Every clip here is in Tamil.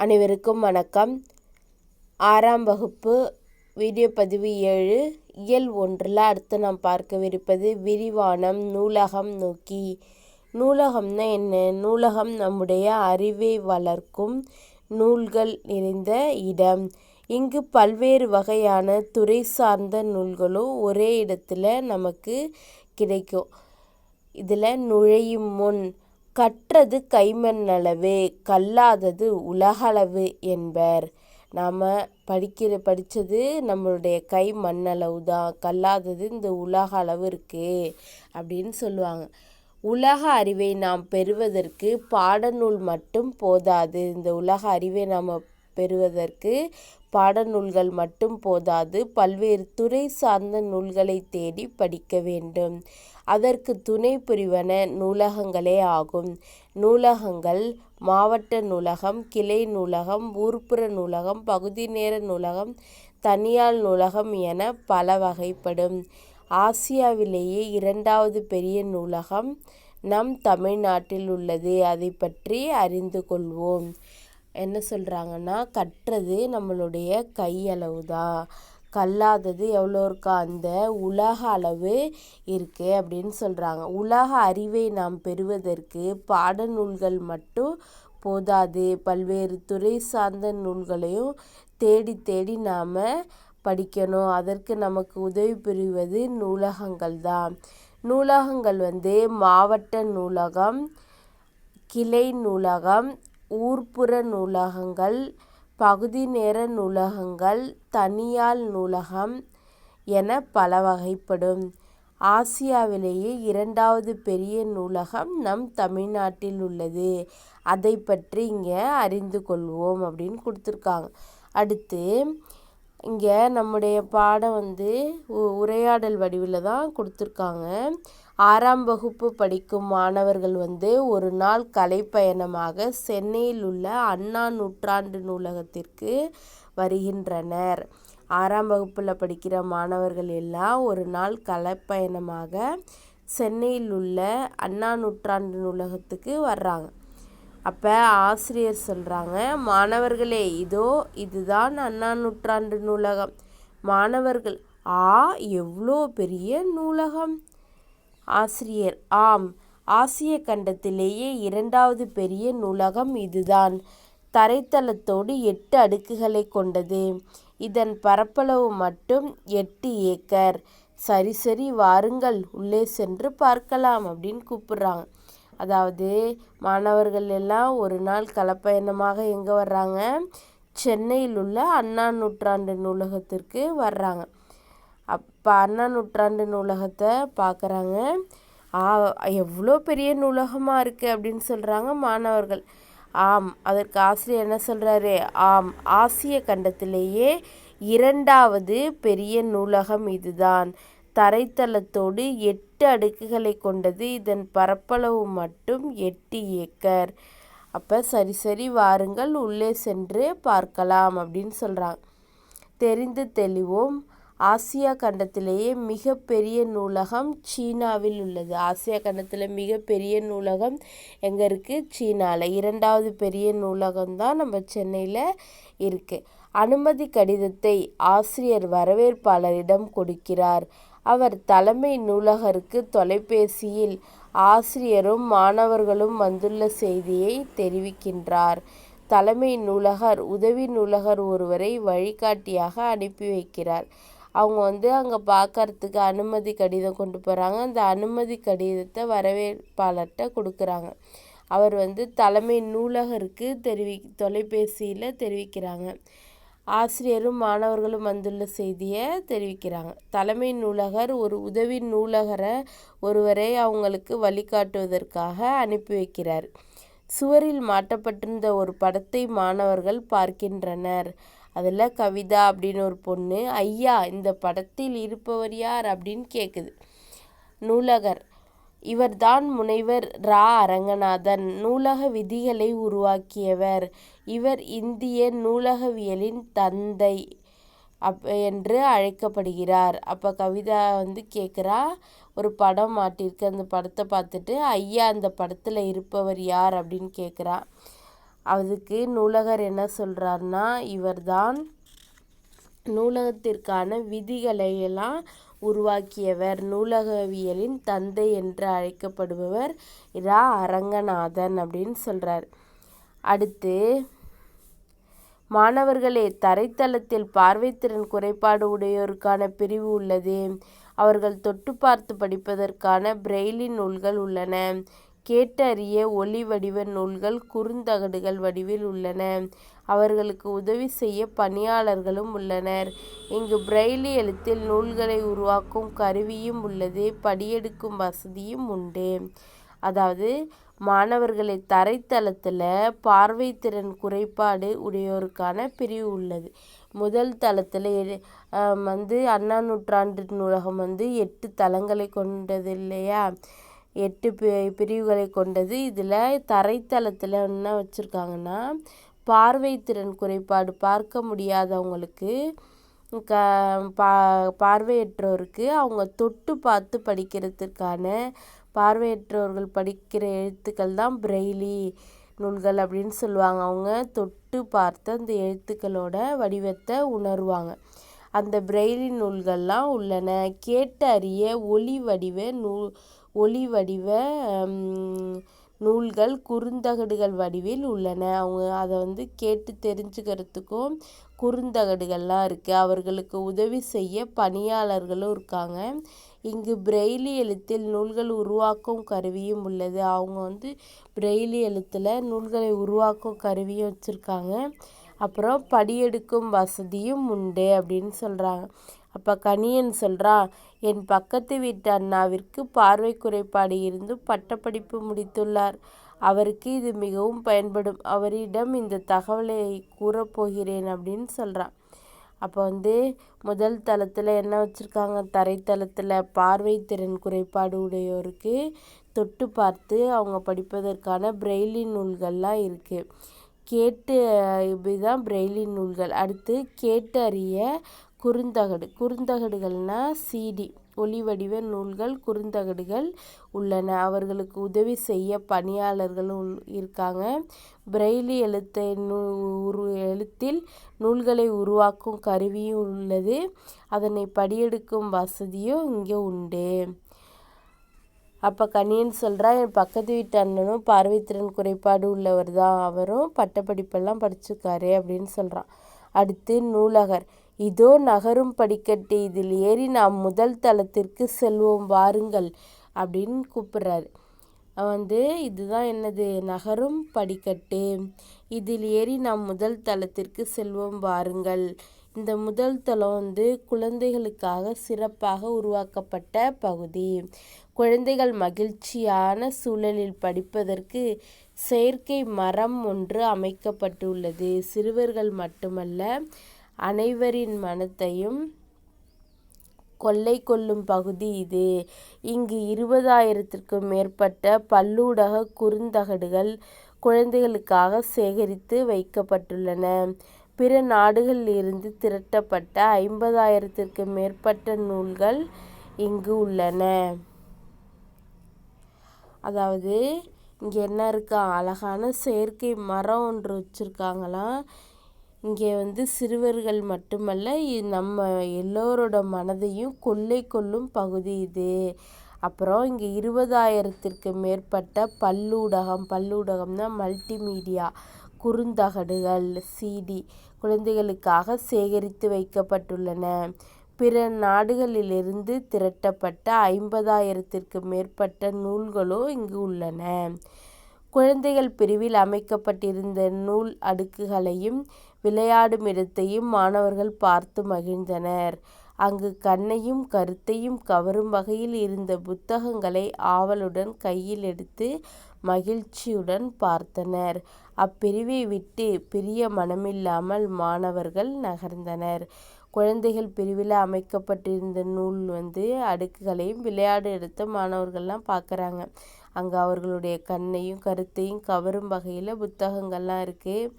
அனைவருக்கும் வணக்கம். ஆறாம் வகுப்பு வீடியோ பதிவு ஏழு இயல் ஒன்றில் அடுத்து நாம் பார்க்கவிருப்பது விரிவானம் நூலகம் நோக்கி. நூலகம்னா என்ன? நூலகம் நம்முடைய அறிவை வளர்க்கும் நூல்கள் நிறைந்த இடம். இங்கு பல்வேறு வகையான துறை சார்ந்த நூல்களும் ஒரே இடத்துல நமக்கு கிடைக்கும். இதில் நுழையும் முன் கற்றது கைமண்ணளவே கல்லாதது உலகளவு என்பர். நாம் படிக்கிற படித்தது நம்மளுடைய கை மண்ணளவு தான் கல்லாதது இந்த உலக அளவு இருக்குது அப்படின்னு சொல்லுவாங்க. உலக அறிவை நாம் பெறுவதற்கு பாடநூல் மட்டும் போதாது. இந்த உலக அறிவை நாம் பெறுவதற்கு பாடநூல்கள் மட்டும் போதாது பல்வேறு துறை சார்ந்த நூல்களை தேடி படிக்க வேண்டும். அதற்கு துணை புரிவன நூலகங்களே ஆகும். நூலகங்கள் மாவட்ட நூலகம் கிளை நூலகம் ஊர்ப்புற நூலகம் பகுதி நேர நூலகம் தனியார் நூலகம் என பல வகைப்படும். ஆசியாவிலேயே இரண்டாவது பெரிய நூலகம் நம் தமிழ்நாட்டில் உள்ளது. அதை பற்றி அறிந்து கொள்வோம். என்ன சொல்கிறாங்கன்னா கட்டுறது நம்மளுடைய கையளவு தான் கல்லாதது எவ்வளோ இருக்கா? அந்த உலக அளவு இருக்குது அப்படின்னு சொல்கிறாங்க உலக அறிவை நாம் பெறுவதற்கு பாடநூல்கள் மட்டும் போதாது. பல்வேறு துறை சார்ந்த நூல்களையும் தேடி தேடி நாம் படிக்கணும். அதற்கு நமக்கு உதவி புரிவது நூலகங்கள் தான். நூலகங்கள் வந்து மாவட்ட நூலகம் கிளை நூலகம் ஊர்ப்புற நூலகங்கள் பகுதி நேர நூலகங்கள் தனியார் நூலகம் என பல வகைப்படும். ஆசியாவிலேயே இரண்டாவது பெரிய நூலகம் நம் தமிழ்நாட்டில் உள்ளது. அதை பற்றி இங்கே அறிந்து கொள்வோம் அப்படின்னு கொடுத்துருக்காங்க. அடுத்து இங்கே நம்முடைய பாடம் வந்து உரையாடல் வடிவில் தான் கொடுத்துருக்காங்க. ஆறாம் வகுப்பு படிக்கும் மாணவர்கள் வந்து ஒரு நாள் கலைப்பயணமாக சென்னையில் உள்ள அண்ணா நூற்றாண்டு நூலகத்திற்கு வருகின்றனர். ஆறாம் வகுப்பில் படிக்கிற மாணவர்கள் எல்லாம் ஒரு நாள் கலைப்பயணமாக சென்னையில் உள்ள அண்ணா நூற்றாண்டு நூலகத்துக்கு வர்றாங்க. அப்போ ஆசிரியர் சொல்கிறாங்க மாணவர்களே இதோ இதுதான் அண்ணா நூற்றாண்டு நூலகம். மாணவர்கள் ஆ எவ்வளோ பெரிய நூலகம்? ஆசிரியர் ஆம் ஆசிய கண்டத்திலேயே இரண்டாவது பெரிய நூலகம் இதுதான். தரைத்தளத்தோடு எட்டு அடுக்குகளை கொண்டது. இதன் பரப்பளவு மட்டும் எட்டு ஏக்கர். சரி சரி வாருங்கள் உள்ளே சென்று பார்க்கலாம் அப்படின்னு கூப்பிடுறாங்க. அதாவது மாணவர்கள் எல்லாம் ஒரு நாள் களப்பயணமாக எங்கே வர்றாங்க? சென்னையில் உள்ள அண்ணா நூற்றாண்டு நூலகத்திற்கு வர்றாங்க. அப்போ அண்ணா நூற்றாண்டு நூலகத்தை பார்க்குறாங்க. எவ்வளோ பெரிய நூலகமாக இருக்குது அப்படின்னு சொல்கிறாங்க மாணவர்கள். ஆம் அதற்கு ஆசிரியர் என்ன சொல்கிறாரு? ஆம் ஆசிய கண்டத்திலேயே இரண்டாவது பெரிய நூலகம் இதுதான். தரைத்தளத்தோடு எட்டு அடுக்குகளை கொண்டது இதன் பரப்பளவு மட்டும் எட்டு ஏக்கர். அப்போ சரி சரி வாருங்கள் உள்ளே சென்று பார்க்கலாம் அப்படின்னு சொல்கிறாங்க தெரிந்து தெளிவோம். ஆசியா கண்டத்திலேயே மிகப்பெரிய நூலகம் சீனாவில் உள்ளது. ஆசியா கண்டத்தில் மிகப்பெரிய நூலகம் எங்கே இருக்குது சீனாவில் இரண்டாவது பெரிய நூலகம் தான் நம்ம சென்னையில் இருக்குது அனுமதி கடிதத்தை ஆசிரியர் வரவேற்பாளரிடம் கொடுக்கிறார். அவர் தலைமை நூலகருக்கு தொலைபேசியில் ஆசிரியரும் மாணவர்களும் வந்துள்ள செய்தியை தெரிவிக்கின்றார். தலைமை நூலகர் உதவி நூலகர் ஒருவரை வழிகாட்டியாக அனுப்பி வைக்கிறார். அவங்க வந்து அங்கே பார்க்கறதுக்கு அனுமதி கடிதம் கொண்டு போகிறாங்க அந்த அனுமதி கடிதத்தை வரவேற்பாளர்கிட்ட கொடுக்குறாங்க. அவர் வந்து தலைமை நூலகருக்கு தெரிவி தொலைபேசியில் தெரிவிக்கிறாங்க. ஆசிரியரும் மாணவர்களும் வந்துள்ள செய்தியை தெரிவிக்கிறாங்க. தலைமை நூலகர் ஒரு உதவி நூலகரை ஒருவரை அவங்களுக்கு வழிகாட்டுவதற்காக அனுப்பி வைக்கிறார். சுவரில் மாட்டப்பட்டிருந்த ஒரு படத்தை மாணவர்கள் பார்க்கின்றனர். அதில் கவிதா அப்படின்னு ஒரு பொண்ணு ஐயா இந்த படத்தில் இருப்பவர் யார்? அப்படின்னு கேட்குது நூலகர் இவர்தான் முனைவர் ரா. அரங்கநாதன். நூலக விதிகளை உருவாக்கியவர். இவர் இந்திய நூலகவியலின் தந்தை அப் என்று அழைக்கப்படுகிறார். அப்போ கவிதா வந்து கேட்குறா ஒரு படம் மாட்டியிருக்கு. அந்த படத்தை பார்த்துட்டு ஐயா அந்த படத்தில் இருப்பவர் யார்? அப்படின்னு கேட்குறா அதுக்கு நூலகர் என்ன சொல்கிறாருன்னா இவர்தான் நூலகத்திற்கான விதிகளை எல்லாம் உருவாக்கியவர். நூலகவியலின் தந்தை என்று அழைக்கப்படுபவர் இரா அரங்கநாதன் அப்படின்னு சொல்கிறார் அடுத்து மாணவர்களே தரைத்தளத்தில் பார்வைத்திறன் குறைபாடு உடையோருக்கான பிரிவு உள்ளது. அவர்கள் தொட்டு பார்த்து படிப்பதற்கான பிரெய்லி நூல்கள் உள்ளன. கேட்டறிய ஒளி வடிவ நூல்கள் குறுந்தகடுகள் வடிவில் உள்ளன. அவர்களுக்கு உதவி செய்ய பணியாளர்களும் உள்ளனர். இங்கு பிரெய்லி எழுத்தில் நூல்களை உருவாக்கும் கருவியும் உள்ளது படியெடுக்கும் வசதியும் உண்டு. அதாவது மாணவர்களை தரைத்தளத்தில் பார்வைத்திறன் குறைபாடு உடையோருக்கான பிரிவு உள்ளது. முதல் தளத்தில் வந்து அண்ணா நூற்றாண்டு நூலகம் வந்து எட்டு தளங்களை கொண்டது இல்லையா எட்டு பிரிவுகளை கொண்டது. இதில் தரைத்தளத்தில் என்ன வச்சுருக்காங்கன்னா பார்வைத்திறன் குறைபாடு பார்க்க முடியாதவங்களுக்கு க பா பார்வையற்றோருக்கு அவங்க தொட்டு பார்த்து படிக்கிறதுக்கான பார்வையற்றவர்கள் படிக்கிற எழுத்துக்கள் தான் பிரெய்லி நூல்கள் அப்படின்னு சொல்லுவாங்க. அவங்க தொட்டு பார்த்து அந்த எழுத்துக்களோட வடிவத்தை உணர்வாங்க. அந்த பிரெய்லி நூல்கள்லாம் உள்ளன. கேட்டு அறிய ஒளி வடிவ நூ ஒளி வடிவ நூல்கள் குறுந்தகடுகள் வடிவில் உள்ளன. அவங்க அதை வந்து கேட்டு தெரிஞ்சுக்கிறதுக்கும் குறுந்தகடுகள்லாம் இருக்குது அவர்களுக்கு உதவி செய்ய பணியாளர்களும் இருக்காங்க. இங்கு பிரெய்லி எழுத்தில் நூல்கள் உருவாக்கும் கருவியும் உள்ளது. அவங்க வந்து பிரெய்லி எழுத்தில் நூல்களை உருவாக்கும் கருவியும் வச்சுருக்காங்க. அப்புறம் படியெடுக்கும் வசதியும் உண்டு அப்படின்னு சொல்கிறாங்க அப்போ கணியன் சொல்கிறான் என் பக்கத்து வீட்டு அண்ணாவிற்கு பார்வை குறைபாடு இருந்தும் பட்டப்படிப்பு முடித்துள்ளார். அவருக்கு இது மிகவும் பயன்படும். அவரிடம் இந்த தகவலை கூறப்போகிறேன் அப்படின்னு சொல்கிறான் அப்போ வந்து முதல் தளத்தில் என்ன வச்சுருக்காங்க? தரைத்தளத்தில் பார்வை திறன் குறைபாடு உடையோருக்கு தொட்டு பார்த்து அவங்க படிப்பதற்கான பிரெய்லி நூல்கள்லாம் இருக்குது கேட்டு இப்படி தான் பிரெய்லி நூல்கள். அடுத்து கேட்டு அறிய குறுந்தகடு குறுந்தகடுகள்னால் சிடி ஒளி வடிவ நூல்கள் குறுந்தகடுகள் உள்ளன. அவர்களுக்கு உதவி செய்ய பணியாளர்களும் இருக்காங்க. பிரெய்லி எழுத்தை நூ உரு எழுத்தில் நூல்களை உருவாக்கும் கருவியும் உள்ளது. அதனை படியெடுக்கும் வசதியும் இங்கே உண்டு. அப்போ கனியன் சொல்கிறா என் பக்கத்து வீட்டு அண்ணனும் பார்வைத்திறன் குறைபாடு உள்ளவர் தான். அவரும் பட்டப்படிப்பெல்லாம் படிச்சிருக்காரு அப்படின்னு சொல்கிறான் அடுத்து நூலகர். இதோ நகரும் படிக்கட்டு இதில் ஏறி நாம் முதல் தளத்திற்கு செல்வோம் வாருங்கள் அப்படின்னு கூப்பிட்றாரு. வந்து இதுதான் என்னது? நகரும் படிக்கட்டு இதில் ஏறி நாம் முதல் தளத்திற்கு செல்வோம் வாருங்கள். இந்த முதல் தளம் வந்து குழந்தைகளுக்காக சிறப்பாக உருவாக்கப்பட்ட பகுதி. குழந்தைகள் மகிழ்ச்சியான சூழலில் படிப்பதற்கு செயற்கை மரம் ஒன்று அமைக்கப்பட்டுள்ளது. சிறுவர்கள் மட்டுமல்ல அனைவரின் மனத்தையும் கொள்ளை கொள்ளும் பகுதி இது. இங்கு இருபதாயிரத்திற்கும் மேற்பட்ட பல்லூடக குறுந்தகடுகள் குழந்தைகளுக்காக சேகரித்து வைக்கப்பட்டுள்ளன. பிற நாடுகளில் இருந்து திரட்டப்பட்ட ஐம்பதாயிரத்திற்கு மேற்பட்ட நூல்கள் இங்கு உள்ளன. அதாவது இங்கே என்ன இருக்கா? அழகான செயற்கை மரம் ஒன்று வச்சுருக்காங்களாம். இங்கே வந்து சிறுவர்கள் மட்டுமல்ல நம்ம எல்லோரோட மனதையும் கொள்ளை கொள்ளும் பகுதி இது. அப்புறம் இங்கே இருபதாயிரத்திற்கு மேற்பட்ட பல்லூடகம் பல்லூடகம்னா மல்டிமீடியா குறுந்தகடுகள் சிடி குழந்தைகளுக்காக சேகரித்து வைக்கப்பட்டுள்ளன. பிற நாடுகளிலிருந்து திரட்டப்பட்ட ஐம்பதாயிரத்திற்கு மேற்பட்ட நூல்களும் இங்கு உள்ளன. குழந்தைகள் பிரிவில் அமைக்கப்பட்டிருந்த நூல் அடுக்குகளையும் விளையாடும் இடத்தையும் மாணவர்கள் பார்த்து மகிழ்ந்தனர். அங்கு கண்ணையும் கருத்தையும் கவரும் வகையில் இருந்த புத்தகங்களை ஆவலுடன் கையில் எடுத்து மகிழ்ச்சியுடன் பார்த்தனர். அப்பிரிவை விட்டு பிரிய மனமில்லாமல் மாணவர்கள் நகர்ந்தனர். குழந்தைகள் பிரிவில் அமைக்கப்பட்டிருந்த நூல் வந்து அடுக்குகளையும் விளையாடு எடுத்த மாணவர்கள்லாம் பார்க்குறாங்க. அங்கே அவர்களுடைய கண்ணையும் கருத்தையும் கவரும் வகையில் புத்தகங்கள்லாம் இருக்குது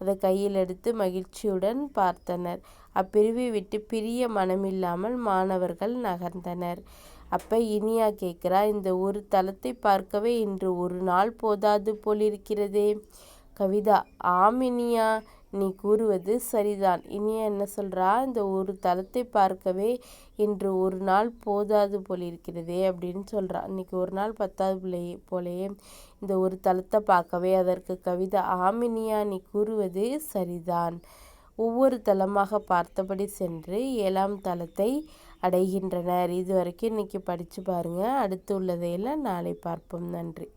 அதை கையில் எடுத்து மகிழ்ச்சியுடன் பார்த்தனர். அப்பிரிவை விட்டு பிரிய மனமில்லாமல் மாணவர்கள் நகர்ந்தனர். அப்போ இனியா கேட்குறா இந்த ஒரு தளத்தை பார்க்கவே இன்று ஒரு நாள் போதாது போலிருக்கிறதே. கவிதா ஆமினியா நீ கூறுவது சரிதான். இனிய என்ன சொல்றா? இந்த ஒரு தளத்தை பார்க்கவே இன்று ஒரு நாள் போதாது போலிருக்கிறதே அப்படின்னு சொல்றா. இன்னைக்கு ஒரு நாள் பத்தாவது போலயே போலயே இந்த ஒரு தளத்தை பார்க்கவே அதற்கு கவிதை ஆமினியா நீ கூறுவது சரிதான். ஒவ்வொரு தளமாக பார்த்தபடி சென்று ஏழாம் தளத்தை அடைகின்றனர். இது வரைக்கும் இன்னைக்கு படித்து பாருங்கள் அடுத்து உள்ளதையெல்லாம் நாளை பார்ப்போம். நன்றி.